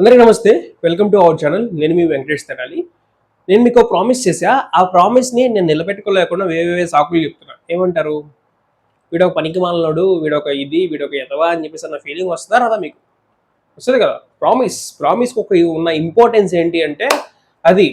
అందరికీ నమస్తే. Welcome to our channel నేను మీ వెంకటేష్ తెనాలి. నేను మీకు ప్రామిస్ చేశా ఆ ప్రామిస్ని నేను నిలబెట్టుకోలేకుండా వేవే సాకులు చెప్తున్నా. ఏమంటారు? వీడొక పనికి మాలనాడు వీడొక ఇది వీడొక ఎదవా అని చెప్పేసి అన్న ఫీలింగ్ వస్తుందా రాదా మీకు? వస్తుంది కదా. ప్రామిస్ ప్రామిస్కి ఒక ఉన్న ఇంపార్టెన్స్ ఏంటి అంటే అది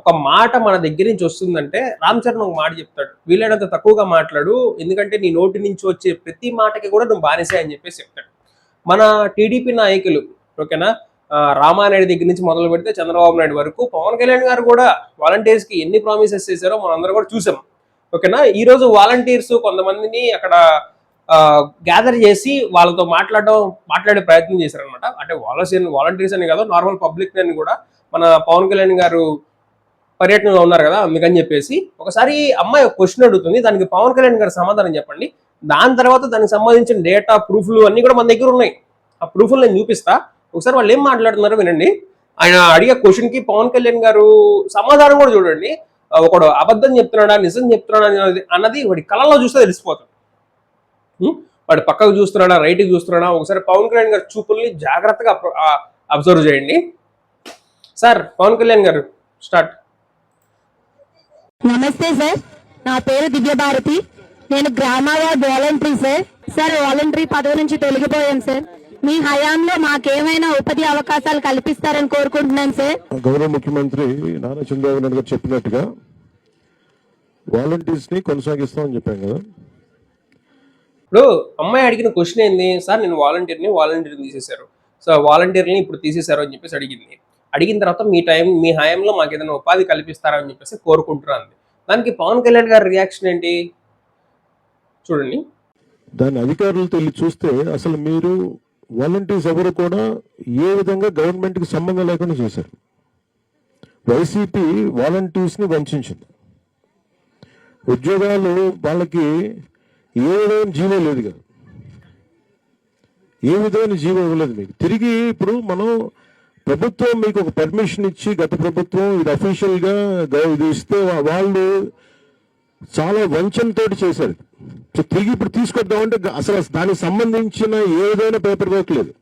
ఒక మాట మన దగ్గర నుంచి వస్తుందంటే రామ్ చరణ్ ఒక మాట చెప్తాడు. వీలైనంత తక్కువగా మాట్లాడు ఎందుకంటే నీ నోటి నుంచి వచ్చే ప్రతి మాటకి కూడా నువ్వు బానిసే అని చెప్పేసి చెప్తాడు. మన టీడీపీ నాయకులు ఓకేనా? రామానాయుడు దగ్గర నుంచి మొదలు పెడితే చంద్రబాబు నాయుడు వరకు. పవన్ కళ్యాణ్ గారు కూడా వాలంటీర్స్కి ఎన్ని ప్రామిసెస్ చేశారో మనం అందరం కూడా చూసాం. ఓకేనా? ఈ రోజు వాలంటీర్స్ కొంతమందిని అక్కడ గ్యాదర్ చేసి వాళ్ళతో మాట్లాడడం మాట్లాడే ప్రయత్నం చేశారనమాట అంటే వాలంటీర్ వాలంటీర్స్ అని కాదు నార్మల్ పబ్లిక్ అని కూడా మన పవన్ కళ్యాణ్ గారు పర్యటనలో ఉన్నారు కదా అందుకని చెప్పేసి ఒకసారి అమ్మాయి ఒక క్వశ్చన్ అడుగుతుంది. దానికి పవన్ కళ్యాణ్ గారు సమాధానం చెప్పండి. దాని తర్వాత దానికి సంబంధించిన డేటా ప్రూఫ్లు అన్ని కూడా మన దగ్గర ఉన్నాయి. ఆ ప్రూఫ్లు నేను చూపిస్తా. ఒకసారి వాళ్ళు ఏం మాట్లాడుతున్నారో వినండి. ఆయన అడిగే క్వశ్చన్కి పవన్ కళ్యాణ్ గారు సమాధానం కూడా చూడండి. ఒకడు అబద్ధం చెప్తున్నాడా నిజం చెప్తున్నాడా అన్నది అన్నది వాడి కళలో చూస్తే తెలిసిపోతాడు వాడు పక్కకు చూస్తున్నాడా రైట్కి చూస్తున్నాడా? ఒకసారి పవన్ కళ్యాణ్ గారి చూపుల్ని జాగ్రత్తగా అబ్జర్వ్ చేయండి. సార్ పవన్ కళ్యాణ్ గారు స్టార్ట్. నమస్తే సార్. నా పేరు దివ్యభారతి నేను గ్రామాల వాలంటరీ సార్. సార్ వాలంటరీ పదవి నుంచి తొలగిపోయాను సార్. మీ హయాంలో మాకేమైనా ఉపాధి అవకాశాలు కల్పిస్తారని కోరుకుంటున్నాను సార్. గౌరవ ముఖ్యమంత్రి నారా చంద్రబాబు నాయుడు గారు చెప్పినట్టుగా వాలంటీర్స్ని కొనసాగిస్తామని చెప్పాం కదా. ఇప్పుడు అమ్మాయి అడిగిన క్వశ్చన్ ఏంది? సార్ నేను వాలంటీర్ని వాలంటీర్ని తీసేశారు. సో వాలంటీర్ని ఇప్పుడు తీసేశారు అని చెప్పేసి అడిగింది. అడిగిన తర్వాత మీ టైం మీ హయాంలో మాకు ఏదైనా ఉపాధి కల్పిస్తారా అని చెప్పేసి కోరుకుంటున్నాను. దానికి పవన్ కళ్యాణ్ గారి రియాక్షన్ ఏంటి? చూడండి. దాని అధికారులతో వెళ్ళి చూస్తే అసలు మీరు వాలంటీర్స్ ఎవరు కూడా ఏ విధంగా గవర్నమెంట్కి సంబంధం లేకుండా చేశారు. వైసీపీ వాలంటీర్స్ని వంచింది ఉద్యోగాలు వాళ్ళకి ఏ విధమైన జీవో లేదు కదా. ఏ విధమైన జీవో ఇవ్వలేదు మీకు. తిరిగి ఇప్పుడు మనం ప్రభుత్వం మీకు ఒక పర్మిషన్ ఇచ్చి గత ప్రభుత్వం ఇది అఫీషియల్గా ఇది ఇస్తే వాళ్ళు చాలా వంచంతో చేశారు. సో తిరిగి ఇప్పుడు తీసుకొద్దామంటే అంటే అసలు దానికి సంబంధించిన ఏదైనా పేపర్ వర్క్ లేదు.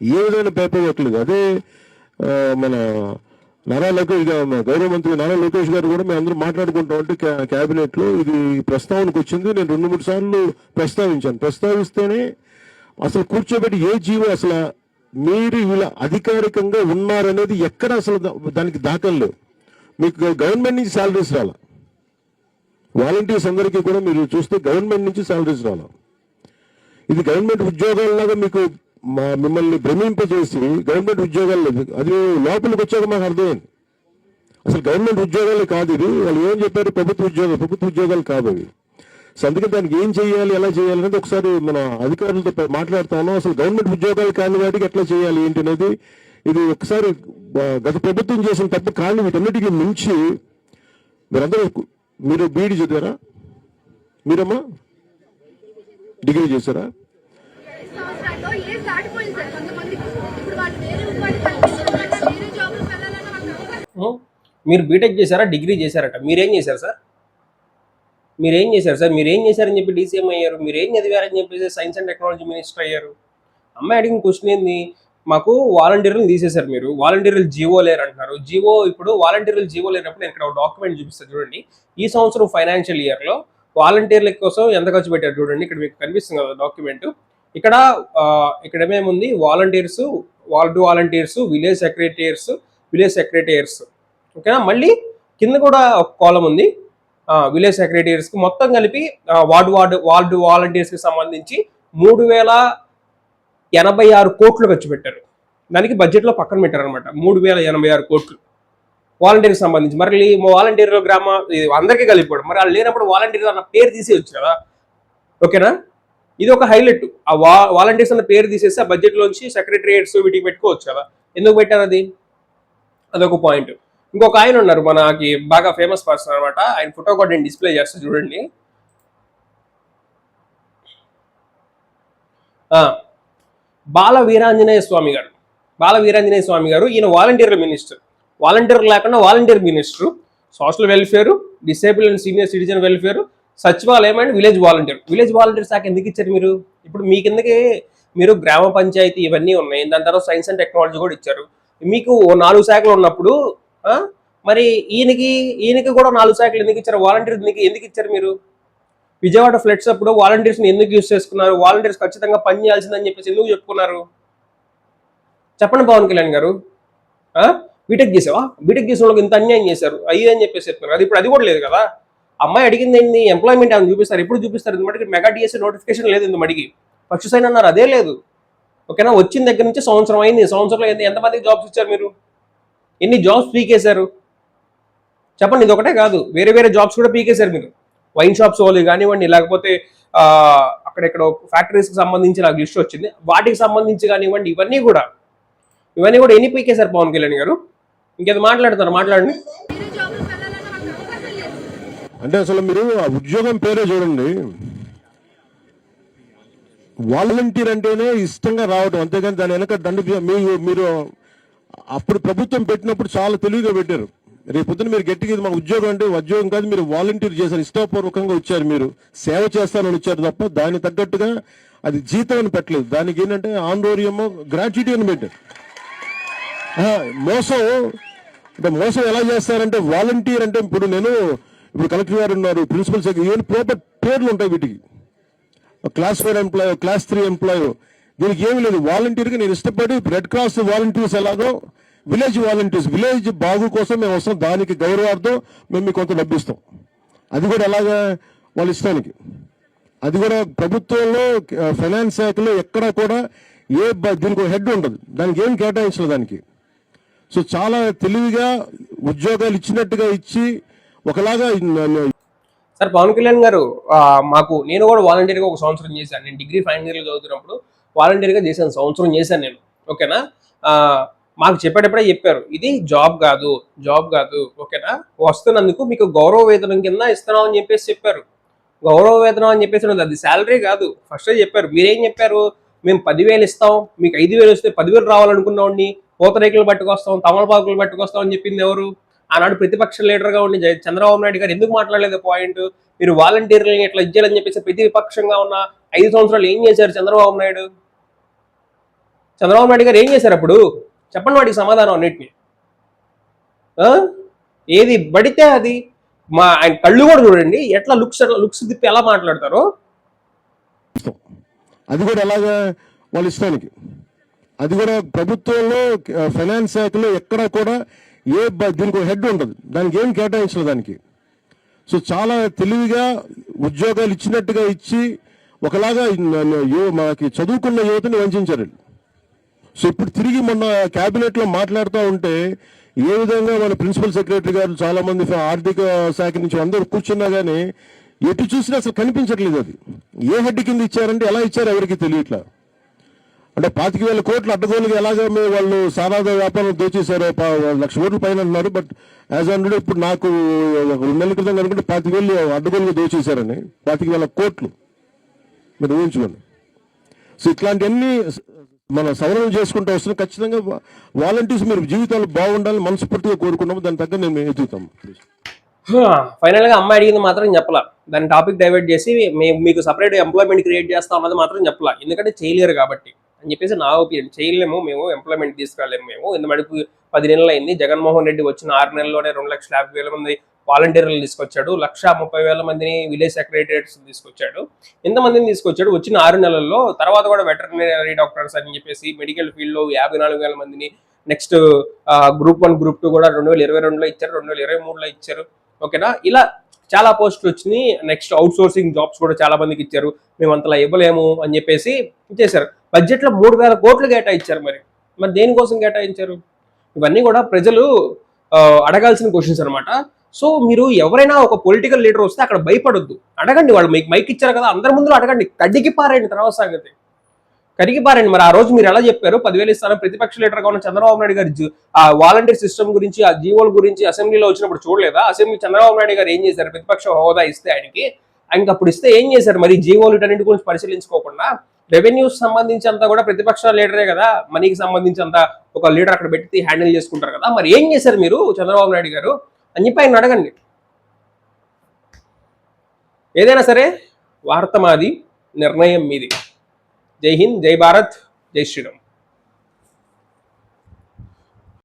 ఏ విధమైన పేపర్ వర్క్ లేదు. అదే మన నారా లోకేష్ గారు గౌరవ మంత్రి నారా లోకేష్ గారు కూడా మేము అందరూ మాట్లాడుకుంటాం అంటే క్యాబినెట్లో లో ఇది ప్రస్తావనకు వచ్చింది. నేను రెండు మూడు సార్లు ప్రస్తావించాను. ప్రస్తావిస్తేనే అసలు కూర్చోబెట్టి ఏ జీవో అసలు మీరు ఇలా అధికారికంగా ఉన్నారనేది ఎక్కడ అసలు దానికి దాఖలు లేవు. మీకు గవర్నమెంట్ నుంచి శాలరీస్ రాలా. వాలంటీర్స్ అందరికీ కూడా మీరు చూస్తే గవర్నమెంట్ నుంచి శాలరీస్ రావాలి ఇది గవర్నమెంట్ ఉద్యోగాలలాగా మీకు మా మిమ్మల్ని భ్రమింపజేసి గవర్నమెంట్ ఉద్యోగాలు లేదు. అది లోపలికి వచ్చాక మాకు అర్థమైంది. అసలు గవర్నమెంట్ ఉద్యోగాలే కాదు ఇది. వాళ్ళు ఏం చెప్పారు? ప్రభుత్వ ఉద్యోగాలు ప్రభుత్వ ఉద్యోగాలు కాదు అవి. సో అందుకే దానికి ఏం చేయాలి ఎలా చేయాలి అనేది ఒకసారి మన అధికారులతో ప- మాట్లాడుతాను అసలు గవర్నమెంట్ ఉద్యోగాలు కాని వాటికి ఎట్లా చేయాలి ఏంటి అనేది ఇది ఒకసారి గత ప్రభుత్వం చేసిన తప్పు కానీ వీటన్నిటికీ మించి మీరందరూ మీరు బీఈడి చదివారా? మీరమ్మా? డిగ్రీ చేశారా? మీరు బీటెక్ చేశారా? డిగ్రీ చేశారట. మీరేం చేశారు సార్? మీరేం చేశారు సార్? మీరేం చేశారని చెప్పి డీసీఎం అయ్యారు. మీరేం చదివారని చెప్పేసి సైన్స్ అండ్ టెక్నాలజీ మినిస్టర్ అయ్యారు. అమ్మాయి అడిగిన క్వశ్చన్ ఏంది? మాకు వాలంటీర్లు తీసేశారు మీరు. వాలంటీర్లు జీవో లేరు అంటున్నారు. జీవో ఇప్పుడు వాలంటీర్లు జీవో లేనప్పుడు నేను ఇక్కడ ఒక డాక్యుమెంట్ చూపిస్తాను చూడండి. ఈ సంవత్సరం ఫైనాన్షియల్ ఇయర్లో వాలంటీర్ల కోసం ఎంత ఖర్చు పెట్టారు చూడండి. ఇక్కడ మీకు కనిపిస్తుంది కదా డాక్యుమెంట్. ఇక్కడ ఇక్కడ ఏమేముంది? Volunteers ward volunteers village secretariats village secretariats ఓకేనా? మళ్ళీ కింద కూడా ఒక కాలం ఉంది. విలేజ్ సెక్రటరీస్కి మొత్తం కలిపి వార్డు వార్డు వార్డు వాలంటీర్స్కి సంబంధించి మూడు వేల ఎనభై ఆరు కోట్లు ఖర్చు పెట్టారు. దానికి బడ్జెట్లో పక్కన పెట్టారు అనమాట మూడు వేల ఎనభై ఆరు కోట్లు. వాలంటీర్కి సంబంధించి. మరి వాలంటీర్లు గ్రామ ఇది అందరికీ కలిపిపోవడం మరి వాళ్ళు లేనప్పుడు వాలంటీర్ అన్న పేరు తీసేయచ్చు కదా. ఓకేనా? ఇది ఒక హైలైట్ ఆ వా వాలంటీర్స్ అన్న పేరు తీసేసి ఆ బడ్జెట్లోంచి సెక్రటరియేట్స్ వీటికి పెట్టుకోవచ్చు కదా. ఎందుకు పెట్టారు అది? అదొక పాయింట్ ఇంకొక ఆయన ఉన్నారు మనకి బాగా ఫేమస్ పర్సన్ అనమాట ఆయన ఫోటో కూడా నేను డిస్ప్లే చేస్తాను చూడండి. బాల వీరాంజనేయ స్వామి గారు. బాల వీరాంజనేయ స్వామి గారు ఈయన వాలంటీర్ మినిస్టర్ వాలంటీర్ లేకుండా volunteer minister social welfare disable and senior citizen welfare సచివాలయం and village volunteer village volunteer శాఖ ఎందుకు ఇచ్చారు మీరు? ఇప్పుడు మీ కిందకి మీరు గ్రామ పంచాయతీ ఇవన్నీ ఉన్నాయి. దాని తర్వాత సైన్స్ అండ్ టెక్నాలజీ కూడా ఇచ్చారు. మీకు ఓ నాలుగు శాఖలు ఉన్నప్పుడు మరి ఈయనకి ఈయనకి కూడా నాలుగు శాఖలు ఎందుకు ఇచ్చారు? వాలంటీర్ ఎందుకు ఎందుకు ఇచ్చారు మీరు? విజయవాడ ఫ్లడ్స్ అప్పుడు వాలంటీర్స్ని ఎందుకు యూస్ చేసుకున్నారు? వాలంటీర్స్ ఖచ్చితంగా పని చేయాల్సిందని చెప్పేసి ఎందుకు చెప్పుకున్నారు? చెప్పండి పవన్ కళ్యాణ్ గారు. బీటెక్ చేసావా? బీటెక్ చేసిన వాళ్ళకి ఇంత అన్యాయం చేశారు. అయ్యి అని చెప్పేసి చెప్తున్నారు అది ఇప్పుడు అది కూడా లేదు కదా. అమ్మాయి అడిగింది ఏంటి ఎంప్లాయ్మెంట్ ఏమైనా చూపిస్తారు? ఎప్పుడు చూపిస్తారు? ఇంత మెగా డిఎస్సీ నోటిఫికేషన్ లేదు ఇందు మడికి ఫస్ట్ సైన్ అన్నారు. అదే లేదు. ఓకేనా? వచ్చిన దగ్గర నుంచి సంవత్సరం అయింది. సంవత్సరంలో ఏంది ఎంతమందికి జాబ్స్ ఇచ్చారు మీరు? ఎన్ని జాబ్స్ పీకేశారు? చెప్పండి ఇది ఒకటే కాదు. వేరే వేరే జాబ్స్ కూడా పీకేశారు మీరు. వైన్ షాప్స్ వాళ్ళు కానివ్వండి లేకపోతే అక్కడెక్కడ ఫ్యాక్టరీస్కి సంబంధించి నాకు లిస్ట్ వచ్చింది. వాటికి సంబంధించి కానివ్వండి ఇవన్నీ కూడా ఇవన్నీ కూడా ఎన్ని సార్ పవన్ కళ్యాణ్ గారు? ఇంకేదో మాట్లాడతారు? మాట్లాడండి. అంటే అసలు మీరు ఆ ఉద్యోగం పేరే చూడండి. వాలంటీర్ అంటేనే ఇష్టంగా రావడం అంతేగాని దాని వెనక దండ మీరు మీరు అప్పుడు ప్రభుత్వం పెట్టినప్పుడు చాలా తెలివిగా పెట్టారు. రేపు పొద్దున మీరు గట్టిగా ఇది మా ఉద్యోగం అంటే ఉద్యోగం కాదు మీరు వాలంటీర్ చేశారు ఇష్టపూర్వకంగా వచ్చారు మీరు. సేవ చేస్తానని వచ్చారు తప్ప దానికి తగ్గట్టుగా అది జీతం అని పెట్టలేదు. దానికి ఏంటంటే ఆందోర్యమో గ్రాట్యుటీ అని పెట్టారు. మోసం అంటే మోసం ఎలా చేస్తారంటే వాలంటీర్ అంటే ఇప్పుడు నేను ఇప్పుడు కలెక్టర్ గారు ఉన్నారు ప్రిన్సిపల్ సెక్రటరీ ఇవన్నీ ప్రాపర్ పేర్లు ఉంటాయి వీటికి. Class four employee class three employee దీనికి ఏమి లేదు. వాలంటీర్గా నేను ఇష్టపడి రెడ్ క్రాస్ వాలంటీర్స్ ఎలాగో విలేజ్ వాలంటీర్స్ విలేజ్ బాగు కోసం మేము వస్తాం. దానికి గౌరవార్థం మేము మీకు కొంత డబ్బిస్తాం. అది కూడా ఎలాగా వాళ్ళ ఇష్టానికి. అది కూడా ప్రభుత్వంలో ఫైనాన్స్ శాఖలో ఎక్కడ కూడా ఏ దీనికి హెడ్ ఉండదు. దానికి ఏం కేటాయించలేదు దానికి. సో చాలా తెలివిగా ఉద్యోగాలు ఇచ్చినట్టుగా ఇచ్చి ఒకలాగా సార్ పవన్ కళ్యాణ్ గారు మాకు నేను కూడా వాలంటీర్గా ఒక సంవత్సరం చేశాను. నేను డిగ్రీ ఫైనల్ ఇయర్లో చదువుతున్నప్పుడు వాలంటీర్గా చేశాను సంవత్సరం చేశాను నేను. ఓకేనా? మాకు చెప్పేటప్పుడే చెప్పారు. ఇది జాబ్ కాదు జాబ్ కాదు ఓకేనా వస్తున్నందుకు మీకు గౌరవ వేతనం కింద ఇస్తున్నాం అని చెప్పేసి చెప్పారు. గౌరవ వేతనం అని చెప్పేసి ఉన్నది. అది శాలరీ కాదు. ఫస్ట్ చెప్పారు. మీరేం చెప్పారు? మేము పదివేలు ఇస్తాం. మీకు ఐదు వేలు వస్తే పదివేలు రావాలనుకున్నామండి పూతరేకులు పట్టుకొస్తాం తమలపాకులు పట్టుకొస్తాం అని చెప్పింది ఎవరు? ఆనాడు ప్రతిపక్ష లీడర్గా ఉండి చంద్రబాబు నాయుడు గారు ఎందుకు మాట్లాడలేదు పాయింట్ మీరు వాలంటీర్లని ఇట్లా ఇచ్చేయాలని చెప్పేసి ప్రతిపక్షంగా ఉన్న ఐదు సంవత్సరాలు ఏం చేశారు చంద్రబాబు నాయుడు? చంద్రబాబు నాయుడు గారు ఏం చేశారు అప్పుడు? చెప్పండి వాటికి సమాధానం అన్నిటిని. ఏది పడితే అది మా ఆయన కళ్ళు కూడా చూడండి ఎట్లా లుక్స్ లుక్స్ తిప్పి ఎలా మాట్లాడతారో. అది కూడా ఎలాగా వాళ్ళ ఇష్టానికి. అది కూడా ప్రభుత్వంలో ఫైనాన్స్ శాఖలో ఎక్కడ కూడా ఏ బ- దీనికి హెడ్ ఉండదు. దానికి ఏం కేటాయించలేదు దానికి. సో చాలా తెలివిగా ఉద్యోగాలు ఇచ్చినట్టుగా ఇచ్చి ఒకలాగా న- మనకి చదువుకున్న యువతని వంచారు వీళ్ళు. సో ఇప్పుడు తిరిగి మొన్న క్యాబినెట్లో లో మాట్లాడుతూ ఉంటే ఏ విధంగా మన ప్రిన్సిపల్ సెక్రటరీ గారు చాలా మంది ఆర్థిక శాఖ నుంచి అందరూ కూర్చున్నా గానీ ఎటు చూసినా అసలు కనిపించట్లేదు అది. ఏ హెడ్ కింద ఇచ్చారంటే ఎలా ఇచ్చారు ఎవరికి తెలియట్లా. అంటే పాతిక వేల కోట్లు అడ్డగోలుగా ఎలాగ మీ వాళ్ళు సారాద వ్యాపారం దోచేశారో పా- లక్ష కోట్ల పైన అంటున్నారు బట్ యాజ్ అండ్ ఇప్పుడు నాకు రెండు నెలల క్రితం కనుకుంటే పాతిక వేలు అడ్డగోలుగా దోచేశారని పాతిక వేల కోట్లు. మీరు ఊహించుకోండి. సో ఇట్లాంటివన్నీ మనం సవరణ చేసుకుంటూ వస్తున్నాం. ఖచ్చితంగా వాలంటీర్స్ మీరు జీవితాలు బాగుండాలని మనస్ఫూర్తిగా కోరుకున్నాము దాని తగ్గ నేను ఎదుగుతాం ఫైనల్గా అమ్మాయి అడిగింది మాత్రం చెప్పలా. దాని టాపిక్ డైవర్ట్ చేసి మేము మీకు సపరేట్ ఎంప్లాయ్మెంట్ క్రియేట్ చేస్తాం అన్నది మాత్రం చెప్పలా. ఎందుకంటే చేయలేరు కాబట్టి అని చెప్పేసి నా ఒపీనియన్ చేయలేము మేము ఎంప్లాయ్మెంట్ తీసుకురాలేము మేము. ఇంత మటుకు పది నెలలు అయింది. జగన్మోహన్ రెడ్డి వచ్చిన ఆరు నెలల్లోనే రెండు లక్షల యాభై వేల మంది వాలంటీర్లు తీసుకొచ్చాడు. లక్ష ముప్పై వేల మందిని విలేజ్ సెక్రటరియట్స్ తీసుకొచ్చాడు. ఎంతమందిని తీసుకొచ్చాడు. వచ్చిన ఆరు నెలల్లో తర్వాత కూడా వెటర్నరీ డాక్టర్స్ అని చెప్పేసి మెడికల్ ఫీల్డ్లో యాభై నాలుగు వేల మందిని next group one group two కూడా రెండు వేల ఇరవై రెండులో ఇచ్చారు. రెండు వేల ఇరవై మూడులో ఇచ్చారు. ఓకేనా? ఇలా చాలా పోస్టులు వచ్చినాయి. నెక్స్ట్ అవుట్ సోర్సింగ్ జాబ్స్ కూడా చాలా మందికి ఇచ్చారు. మేము అంతలా ఇవ్వలేము అని చెప్పేసి ఇచ్చేశారు బడ్జెట్లో మూడు వేల కోట్లు కేటాయించారు మరి. మరి దేనికోసం కేటాయించారు? ఇవన్నీ కూడా ప్రజలు అడగాల్సిన క్వశ్చన్స్ అనమాట సో మీరు ఎవరైనా ఒక పొలిటికల్ లీడర్ వస్తే అక్కడ భయపడొద్దు. అడగండి వాళ్ళు మీకు మైక్ ఇచ్చారు కదా అందరి ముందు అడగండి. కడిగి పారేయండి తర్వాత సంగతి. కడిగి పారండి మరి ఆ రోజు మీరు ఎలా చెప్పారు? పదివేలు ఇస్తాను ప్రతిపక్ష లీడర్గా ఉన్న చంద్రబాబు నాయుడు గారు జీ- ఆ వాలంటీర్ సిస్టమ్ గురించి ఆ జీవోల గురించి అసెంబ్లీలో వచ్చినప్పుడు చూడలేదా? అసెంబ్లీ చంద్రబాబు నాయుడు గారు ఏం చేశారు? ప్రతిపక్ష హోదా ఇస్తే ఆయనకి. ఆయనకి అప్పుడు ఇస్తే ఏం చేశారు? మరి జీవోలు వీటన్నిటి గురించి పరిశీలించుకోకుండా రెవెన్యూస్ సంబంధించి అంతా కూడా ప్రతిపక్ష లీడరే కదా మనీకి సంబంధించి అంతా ఒక లీడర్ అక్కడ పెట్టి హ్యాండిల్ చేసుకుంటారు కదా. మరి ఏం చేశారు మీరు చంద్రబాబు నాయుడు గారు? అని చెప్పి ఆయన అడగండి. ఏదైనా సరే వార్త మాది నిర్ణయం మీది. జై హింద్ జై భారత్ జై శ్రీరామ్.